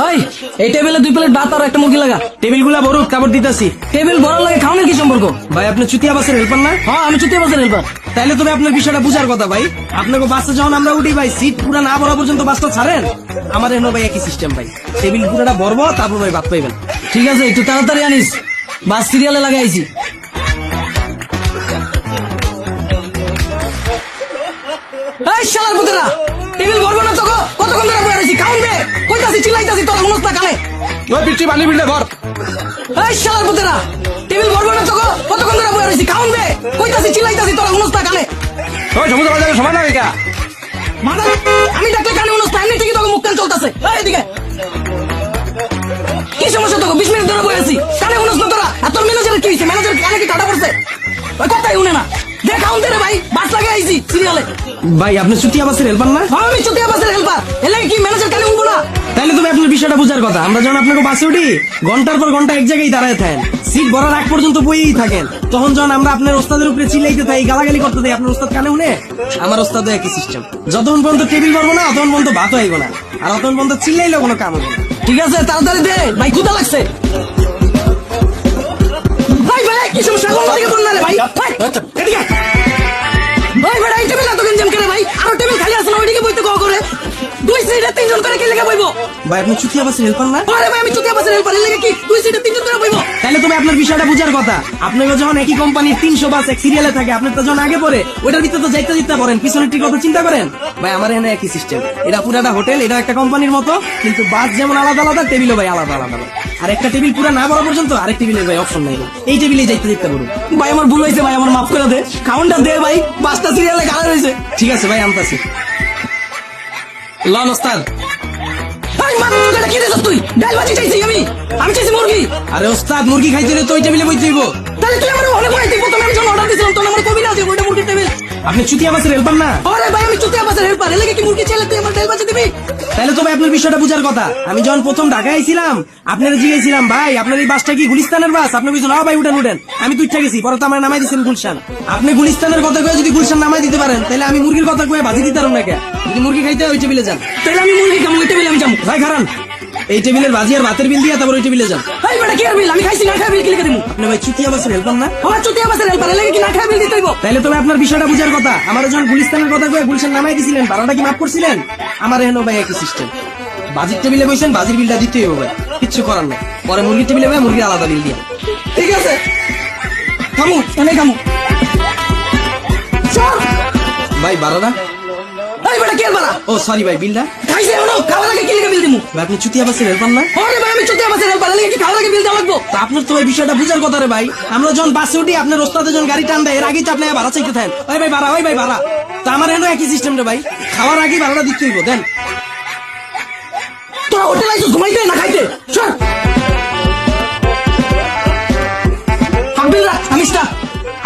ওই এই টেবিলে দুই প্লেট ভাত আর একটা মুরগি লাগা। টেবিলগুলা বড়ুক তারপর দিতেছি। টেবিল বড় লাগে খাওয়ানোর কি সম্পর্ক? ভাই আপনি চুতিয়া বাসের হেল্পার না? হ্যাঁ আমি চুতিয়া বাসের হেল্পার তাইলে তবে আপনার বিষয়টা বুঝার কথা ভাই। আপনাকে বাসে যখন আমরা উঠি ভাই সিট পুরা না বড় পর্যন্ত বাসটা ছাড়েন? আমার এনে ভাই একই সিস্টেম ভাই। টেবিল পুরাটা বরব তারপর ভাই ভাত পাইবেন। ঠিক আছে একটু তাড়াতাড়ি আনিস। বাস সিরিয়ালে লাগাইছি। এই শালার পুতেরা টেবিল ভরবো না তোকে? কতক্ষণ ধরে বয়ে রয়েছি খাউন বে কইতাছি ওই পিচ্ছি পানি বিলটা ধর এই শালার পুতেরা টেবিল ভরবো না তোকে কতক্ষণ ধরে বয়ে রয়েছি খাউন বে কইতাছি চিল্লাইতাছি তোর মনস্তা কানে। ওই সমুদ্র বাজারে সময় লাগে কা? মাথা আমি ডাকলে কানে মনস্তা এমনি ঠিকই তোকে মুখ কান চলতেছে। এই এদিকে কি সমস্যা তোকে? বিশ মিনিট ধরে বয়ে আছি। কানে মনস্তা তোরা। আর তোর ম্যানেজারের কি হয়েছে? ম্যানেজার কানে কি কাটা পড়ছে? ওই কথাই শুনে না। দে রে ভাই বাস লাগে আইছি সিরিয়ালে। ভাই আপনি চুতিয়া বাসের হেল্পার না? হ্যাঁ আমি চুতিয়া বাসের হেল্পার এলে কি ম্যানেজার কানে উঠবো না তাইলে তুমি আপনার বিষয়টা বুঝার কথা। আমরা যখন আপনাকে বাসে উঠি ঘণ্টার পর ঘণ্টা এক জায়গায় দাঁড়ায় থাকেন। সিট ভরার আগ পর্যন্ত বইয়েই থাকেন। তখন যখন আমরা আপনার ওস্তাদের উপরে থাকি গালাগালি করতে থাকি আপনার ওস্তাদ কানে শুনে আমার ওস্তাদও একই সিস্টেম যতক্ষণ পর্যন্ত টেবিল ভরবো না ততক্ষণ পর্যন্ত না। আর ততক্ষণ পর্যন্ত চিল্লাইলেও কোনো কাম হবে ঠিক আছে তাড়াতাড়ি দে। ভাই ক্ষুদা লাগছে। ভাই ভাই কি সমস্যা? কোন দিকে বল না রে ভাই। ভাই ভাই আপনি চুতিয়া বাসের হেল্পার না? আরে ভাই আমি চুতিয়া বাসের হেল্পার লেগে কি? দুই সিটে তিনজন করে বইবো। তাহলে তুমি আপনার বিষয়টা বুঝার কথা। আপনাকে যখন একই কোম্পানির তিনশো বাস এক সিরিয়ালে থাকে আপনার তো যখন আগে পড়ে ওটার ভিতরে তো যাইতে যেতে পারেন। পিছনের ঠিক কথা চিন্তা করেন? ভাই আমার এখানে একই সিস্টেম এটা পুরাটা হোটেল এটা একটা কোম্পানির মতো কিন্তু বাস যেমন আলাদা আলাদা টেবিলও ভাই আলাদা আলাদা। আর একটা টেবিল পুরা না বড় পর্যন্ত আরেক টেবিলের ভাই অপশন নাই এই টেবিলে যাইতে যেতে পারব ভাই আমার ভুল হয়েছে ভাই আমার মাফ করে দে। কাউন্টার দে ভাই পাঁচটা সিরিয়ালে গালা রয়েছে ঠিক আছে ভাই আনতাছি। লন ওস্তাদ কি দিছিস তুই? ডাল ভাজি চাইছি আমি। আমি চাইছি মুরগি। আরে ওস্তাদ মুরগি খাইতে হলে তো ওই টেবিলে বইতে হইব তাহলে তুই আমার অনেক বড় দিব তুমি আমি যখন অর্ডার দিছিলাম তখন আমার কবি না আছে ওইটা মুরগির টেবিল আপনি চুতিয়া বাসের হেল্পার না? আরে ভাই আমি চুতিয়া বাজার হেল্পার এলে কি মুরগি ছেলে তুই আমার ডাল ভাজি দিবি? তাহলে তো ভাই আপনার বিষয়টা বুঝার কথা। আমি যখন প্রথম ঢাকায় আইছিলাম আপনারা জিজ্ঞেছিলাম ভাই আপনার এই বাসটা কি গুলিস্তানের বাস? আপনি হ্যাঁ ভাই উঠেন উঠেন। আমি তুই গেছি পরে তো আমার নামাই দিয়েছেন গুলশান। আপনি গুলিস্তানের কথা কয়ে যদি গুলশান নামাই দিতে পারেন তাহলে আমি মুরগির কথা কয়ে ভাজি দিতে পারব না কে? যদি মুরগি খাইতে ওই টেবিলে যান। তাহলে আমি মুরগি খাব ওই টেবিলে আমি যাব। ভাই খারান। এই টেবিলের ভাজি আর ভাতের বিল দিয়ে তারপর ওই টেবিলে যান। ভাই বেটা কি আর বিল? আমি খাইছি না খাই বিল কি লিখে দিবো আপনি ভাই চুতিয়া বাসের হেল্পার না? আমার চুতিয়া বাজার হেল্পার এলে কি না খাই বিল দিতে হইব? তাহলে তবে আপনার বিষয়টা বুঝার কথা। আমার যখন গুলিস্তানের কথা কয়ে গুলশান নামাই দিছিলেন ভাড়াটা কি মাফ করছিলেন? আমার এখানে ভাই একই সিস্টেম বাজির টেবিলে বসেন বাজির বিলটা দিতে হবে ভাই। কিচ্ছু করার নাই। পরে মুরগির টেবিলে ভাই মুরগির আলাদা বিল দিয়ে। ঠিক আছে। থামু খামু। চল ভাই বারোটা এই বেটা কি আর বাড়া ও সরি ভাই বিলটা? খাইছে এমন খাওয়া লাগে কি লিখে বিল দিমু? ভাই আপনি চুতিয়া বাসের হেল্পার না? আরে ভাই আমি চুতিয়া বাজার হেল্পার এলে কি খাওয়া লাগে বিল দেওয়া লাগবো? তা আপনার তো ওই বিষয়টা বুঝার কথা রে ভাই। আমরা যখন বাসে উঠি আপনার ওস্তাদে যখন গাড়ি টান দেয় এর আগেই তো আপনি ভাড়া চাইতে থাকেন। ওই ভাই ভাড়া ওই ভাই ভাড়া। তা আমার এখানে একই সিস্টেম রে ভাই। খাওয়ার আগেই ভাড়াটা দিতে হইব দেন। তোরা হোটেল আইসো ঘুমাইতে না খাইতে? চল।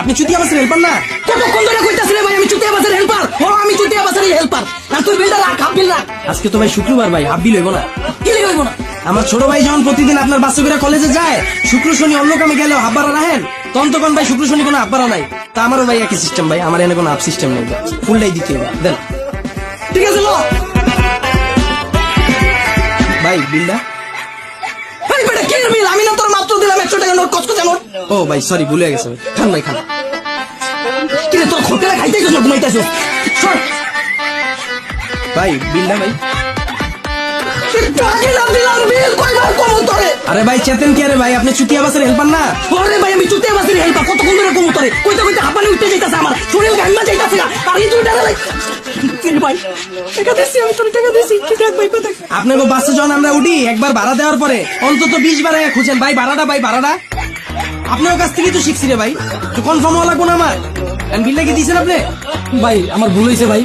আপনি চুতিয়া বাসের হেল্পার না? কতক্ষণ ধরে কইতাছিলে ভাই, আমি চুতিয়া বাজারের হেল্পার ও, আমি চুতিয়া বাজারের হেল্পার আর তুই বিলটা রাখ হাবিল রাখ আজকে তো ভাই শুক্রবার ভাই হাফ বিল হইব না। কি হইব না? আমার ছোট ভাই যখন প্রতিদিন আপনার বাসে করে কলেজে যায়, শুক্র শনি অন্য কামে গেলেও হাফ ভাড়া রাখেন তখন তখন ভাই শুক্র শনি কোনো হাফ ভাড়া নাই তা আমারও ভাই একই সিস্টেম ভাই, আমার এনে কোনো হাফ সিস্টেম নেই ফুলটাই দিতে হবে, দেন। ঠিক আছে, লো। ভাই, বিলটা? এই বেটা, কি বিল? আমি না মাত্র দিলাম একশো টাকা নোট কসকসে নোট ও ভাই সরি ভুলে গেছে খান ভাই খান। কি রে তোর হোটেলে খাইতে গেছো ঘুমাইতেছো ভাই ভাই। না বিল কমন তোরে? আরে ভাই চেতেন কি আরে ভাই? আপনি চুতিয়া বাসের হেল্পার না? ওরে ভাই আমি চুতিয়া বাজারের হেল্পার কতক্ষণ ধরে কমন তোরে? কইতে কইতে হাঁপানি উঠতে যাইতাছে আমার। শরীর গাইমা যাইতাছে না আর এই দুইটা রে ভাই। টাকা দিছি আমি তোর টাকা দিছি। কি দেখ ভাই কোথায়? আপনাকে বাসে যখন আমরা উঠি একবার ভাড়া দেওয়ার পরে অন্তত বিশ বার আগে খুঁজেন। ভাই ভাড়াটা ভাই ভাড়াটা। আপনার কাছ থেকেই তো শিখছি রে ভাই। তো কনফার্ম হওয়া লাগবো না আমার? বিলটা কি দিয়েছেন আপনি? ভাই আমার ভুল হয়েছে ভাই।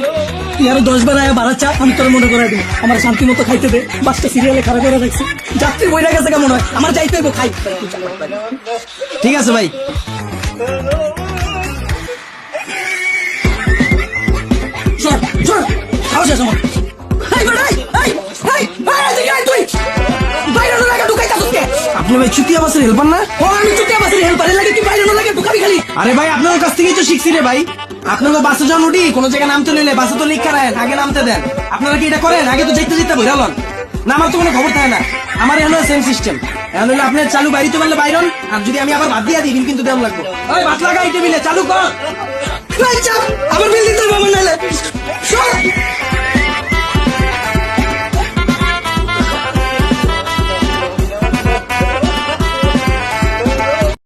তুই আরও দশ বার আয়া বাড়া চা আমি তোর মনে করে দিই আমার শান্তি মতো খাইতে দে। বাসটা সিরিয়ালে খারাপ করে রাখছি। যাত্রী বইটা গেছে কেমন হয়? আমার যাইতে হইব খাই। ঠিক আছে ভাই। আপনি ভাই চুতিয়া বাসের হেল্পার না? ও আমি চুতিয়া বাসের হেল্পার এর লাগে কি বাইরে না লাগে ঢুকাবি খালি? আরে ভাই আপনার কাছ থেকেই তো শিখছি রে ভাই। আপনাকে বাসে যখন উঠি কোনো জায়গায় নামতে লইলে বাসে তো লিখা রাখেন আগে নামতে দেন। আপনারা কি এটা করেন? আগে তো যেতে যেতে বইরা লন। না আমার তো কোনো খবর থাকে না। আমার এখানে সেম সিস্টেম এখন হলো আপনার চালু বাড়িতে পারলে বাইরন আর যদি আমি আবার বাদ দিয়ে দিই কিন্তু দেওয়া লাগবো। ভাত লাগা এই টেবিলে চালু কর। এই চাপ, আমার বিল